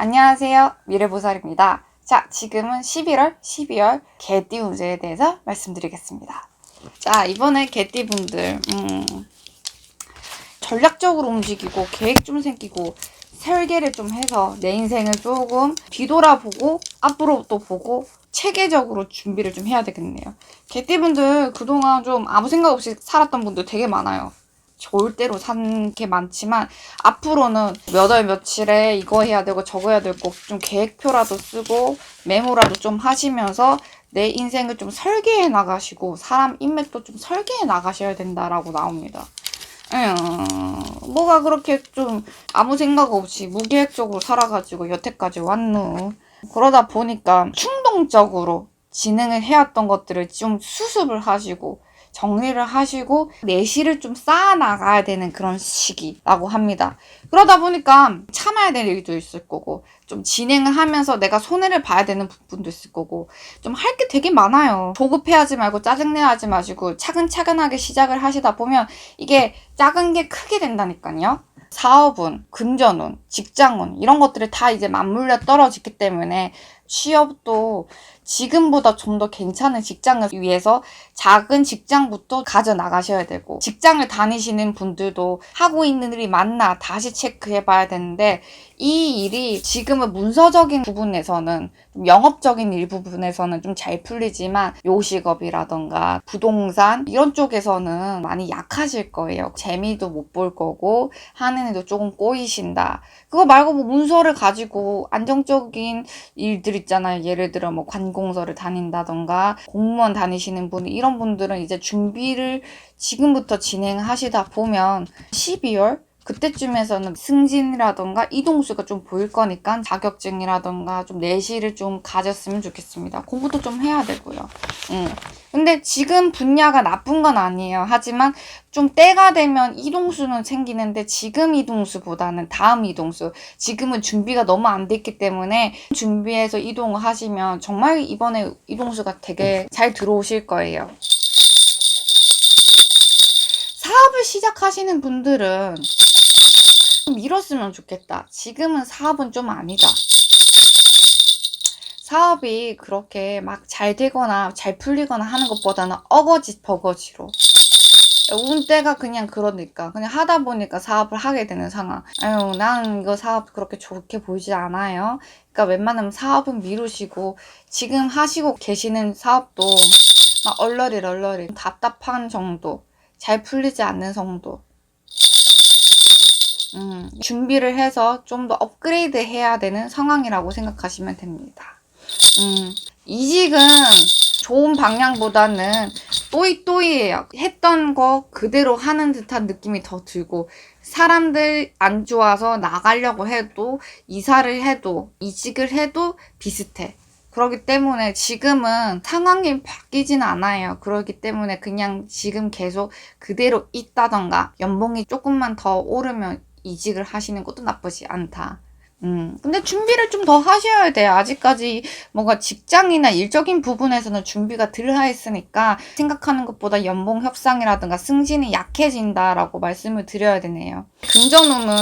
안녕하세요. 미래보살입니다. 자, 지금은 11월, 12월 개띠 운세에 대해서 말씀드리겠습니다. 자, 이번에 개띠 분들, 음, 전략적으로 움직이고 계획 좀 생기고 설계를 좀 해서 내 인생을 조금 뒤돌아보고 앞으로 또 보고 체계적으로 준비를 좀 해야 되겠네요. 개띠분들 그동안 좀 아무 생각 없이 살았던 분들 되게 많아요. 좋을 대로 산 게 많지만 앞으로는 몇 월 며칠에 이거 해야 되고 저거 해야 되고 좀 계획표라도 쓰고 메모라도 좀 하시면서 내 인생을 좀 설계해 나가시고 사람 인맥도 좀 설계해 나가셔야 된다라고 나옵니다. 에휴, 뭐가 그렇게 좀 아무 생각 없이 무계획적으로 살아가지고 여태까지 왔노. 그러다 보니까 충동적으로 진행을 해왔던 것들을 좀 수습을 하시고 정리를 하시고 내실을 좀 쌓아 나가야 되는 그런 시기라고 합니다. 그러다 보니까 참아야 될 일도 있을 거고 좀 진행을 하면서 내가 손해를 봐야 되는 부분도 있을 거고 좀 할 게 되게 많아요. 조급해하지 말고 짜증내하지 마시고 차근차근하게 시작을 하시다 보면 이게 작은 게 크게 된다니까요. 사업운, 금전운, 직장운 이런 것들이 다 이제 맞물려 떨어지기 때문에 취업도 지금보다 좀 더 괜찮은 직장을 위해서 작은 직장부터 가져 나가셔야 되고 직장을 다니시는 분들도 하고 있는 일이 맞나 다시 체크해 봐야 되는데 이 일이 지금은 문서적인 부분에서는 좀 영업적인 일 부분에서는 좀 잘 풀리지만 요식업이라던가 부동산 이런 쪽에서는 많이 약하실 거예요. 재미도 못 볼 거고 하는 일도 조금 꼬이신다. 그거 말고 뭐 문서를 가지고 안정적인 일들 있잖아요. 예를 들어 뭐 관공서를 다닌다던가 공무원 다니시는 분 이런 분들은 이제 준비를 지금부터 진행하시다 보면 12월 그때쯤에서는 승진이라던가 이동수가 좀 보일 거니까 자격증이라던가 좀 내실을 좀 가졌으면 좋겠습니다. 공부도 좀 해야 되고요. 음. 근데 지금 분야가 나쁜 건 아니에요. 하지만 좀 때가 되면 이동수는 생기는데 지금 이동수보다는 다음 이동수. 지금은 준비가 너무 안 됐기 때문에 준비해서 이동을 하시면 정말 이번에 이동수가 되게 잘 들어오실 거예요. 사업을 시작하시는 분들은 미뤘으면 좋겠다. 지금은 사업은 좀 아니다. 사업이 그렇게 막 잘 되거나 잘 풀리거나 하는 것보다는 어거지 버거지로. 운때가 그냥 그러니까 그냥 하다 보니까 사업을 하게 되는 상황. 아유, 난 이거 사업 그렇게 좋게 보이지 않아요. 그러니까 웬만하면 사업은 미루시고 지금 하시고 계시는 사업도 막 얼러리 얼러리 답답한 정도, 잘 풀리지 않는 정도. 음, 준비를 해서 좀 더 업그레이드 해야 되는 상황이라고 생각하시면 됩니다. 음, 이직은 좋은 방향보다는 또이또이예요. 했던 거 그대로 하는 듯한 느낌이 더 들고 사람들 안 좋아서 나가려고 해도 이사를 해도 이직을 해도 비슷해. 그렇기 때문에 지금은 상황이 바뀌진 않아요. 그렇기 때문에 그냥 지금 계속 그대로 있다던가 연봉이 조금만 더 오르면 이직을 하시는 것도 나쁘지 않다. 음, 근데 준비를 좀 더 하셔야 돼요. 아직까지 뭔가 직장이나 일적인 부분에서는 준비가 덜 하였으니까 생각하는 것보다 연봉 협상이라든가 승진이 약해진다라고 말씀을 드려야 되네요. 금전운은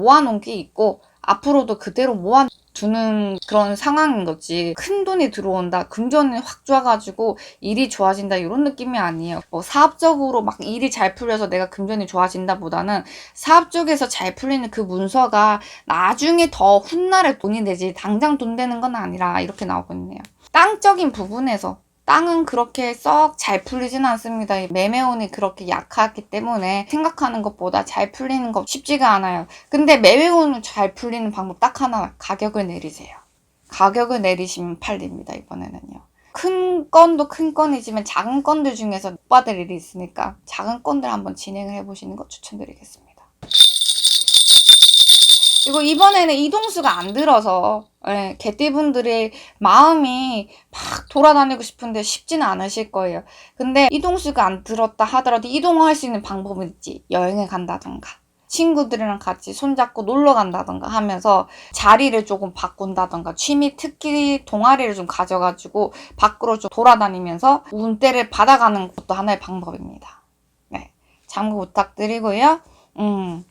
모아놓은 게 있고 앞으로도 그대로 모아 두는 그런 상황인 거지. 큰 돈이 들어온다. 금전이 확 좋아가지고 일이 좋아진다. 이런 느낌이 아니에요. 뭐 사업적으로 막 일이 잘 풀려서 내가 금전이 좋아진다 보다는 사업 쪽에서 잘 풀리는 그 문서가 나중에 더 훗날에 돈이 되지. 당장 돈 되는 건 아니라 이렇게 나오고 있네요. 땅적인 부분에서 땅은 그렇게 썩 잘 풀리진 않습니다. 매매운이 그렇게 약하기 때문에 생각하는 것보다 잘 풀리는 거 쉽지가 않아요. 근데 매매운을 잘 풀리는 방법 딱 하나, 가격을 내리세요. 가격을 내리시면 팔립니다, 이번에는요. 큰 건도 큰 건이지만 작은 건들 중에서 못 받을 일이 있으니까 작은 건들 한번 진행을 해보시는 거 추천드리겠습니다. 그리고 이번에는 이동수가 안 들어서 예, 개띠분들의 마음이 막 돌아다니고 싶은데 쉽지는 않으실 거예요. 근데 이동수가 안 들었다 하더라도 이동할 수 있는 방법은 있지. 여행을 간다던가. 친구들이랑 같이 손잡고 놀러 간다던가 하면서 자리를 조금 바꾼다던가 취미 특기 동아리를 좀 가져가지고 밖으로 좀 돌아다니면서 운대를 받아가는 것도 하나의 방법입니다. 네. 참고 부탁드리고요. 음.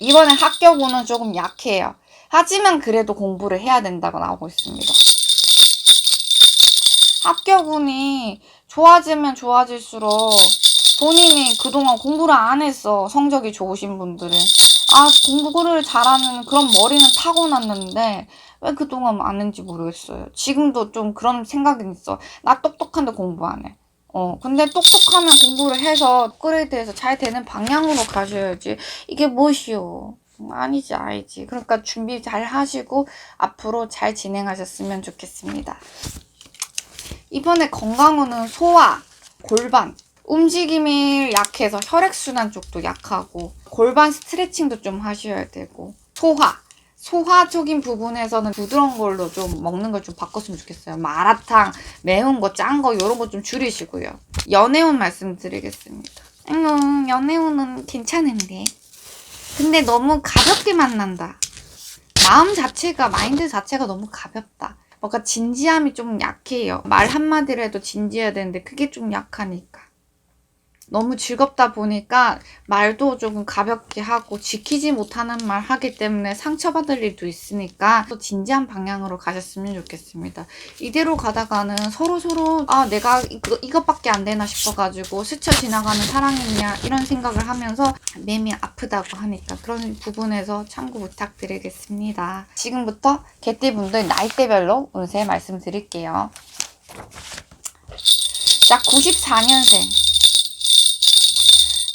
이번에 합격운은 조금 약해요. 하지만 그래도 공부를 해야 된다고 나오고 있습니다. 합격운이 좋아지면 좋아질수록 본인이 그동안 공부를 안 했어. 성적이 좋으신 분들은. 아, 공부를 잘하는 그런 머리는 타고났는데, 왜 그동안 안 했는지 모르겠어요. 지금도 좀 그런 생각은 있어. 나 똑똑한데 공부 안 해. 어, 근데 똑똑하면 공부를 해서 업그레이드해서 잘 되는 방향으로 가셔야지. 이게 무엇이요? 음, 아니지, 아니지. 그러니까 준비 잘 하시고 앞으로 잘 진행하셨으면 좋겠습니다. 이번에 건강운은 소화, 골반, 움직임이 약해서 혈액순환 쪽도 약하고 골반 스트레칭도 좀 하셔야 되고 소화, 소화적인 부분에서는 부드러운 걸로 좀 먹는 걸 좀 바꿨으면 좋겠어요. 마라탕, 매운 거, 짠 거 이런 거 좀 줄이시고요. 연애운 말씀드리겠습니다. 음, 연애운은 괜찮은데. 근데 너무 가볍게 만난다. 마음 자체가, 마인드 자체가 너무 가볍다. 뭔가 진지함이 좀 약해요. 말 한마디를 해도 진지해야 되는데 그게 좀 약하니까. 너무 즐겁다 보니까 말도 조금 가볍게 하고 지키지 못하는 말 하기 때문에 상처받을 일도 있으니까 또 진지한 방향으로 가셨으면 좋겠습니다. 이대로 가다가는 서로서로 아 내가 이거, 이것밖에 안 되나 싶어가지고 스쳐 지나가는 사랑이냐 이런 생각을 하면서 매미 아프다고 하니까 그런 부분에서 참고 부탁드리겠습니다. 지금부터 개띠분들 나이대별로 운세 말씀드릴게요. 자 94년생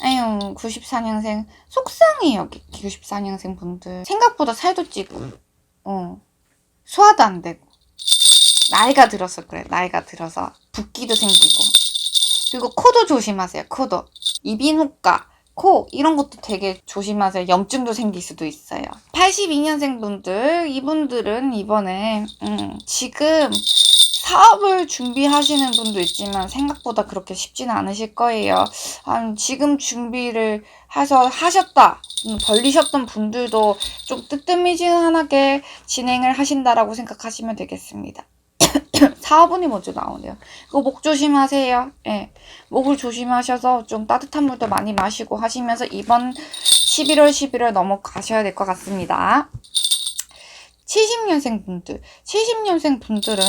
에휴, 94년생. 속상해요, 94년생 분들. 생각보다 살도 찌고, 어. 소화도 안 되고. 나이가 들어서 그래, 나이가 들어서. 붓기도 생기고. 그리고 코도 조심하세요, 코도. 이비인후과, 코, 이런 것도 되게 조심하세요. 염증도 생길 수도 있어요. 82년생 분들, 이분들은 이번에, 음, 지금 사업을 준비하시는 분도 있지만 생각보다 그렇게 쉽지는 않으실 거예요. 한 지금 준비를 해서 하셨다. 음, 벌리셨던 분들도 좀 뜨뜻미진하게 진행을 하신다라고 생각하시면 되겠습니다. 사업운이 먼저 나오네요. 그거 목 조심하세요. 예. 목을 조심하셔서 좀 따뜻한 물도 많이 마시고 하시면서 이번 11월, 11월 넘어가셔야 될 것 같습니다. 70년생 분들, 70년생 분들은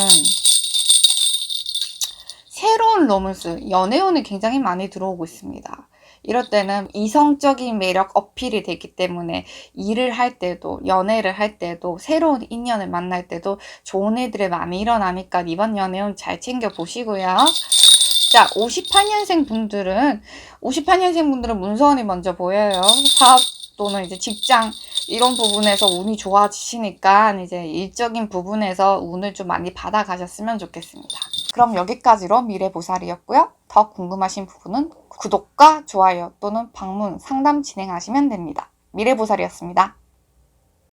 새로운 로맨스, 연애운이 굉장히 많이 들어오고 있습니다. 이럴 때는 이성적인 매력 어필이 되기 때문에 일을 할 때도 연애를 할 때도 새로운 인연을 만날 때도 좋은 일들이 많이 일어나니까 이번 연애운 잘 챙겨 보시고요. 자, 58년생 분들은 58년생 분들은 문서운이 먼저 보여요. 사업 또는 이제 직장 이런 부분에서 운이 좋아지시니까 이제 일적인 부분에서 운을 좀 많이 받아가셨으면 좋겠습니다. 그럼 여기까지로 미래보살이었고요. 더 궁금하신 부분은 구독과 좋아요 또는 방문 상담 진행하시면 됩니다. 미래보살이었습니다.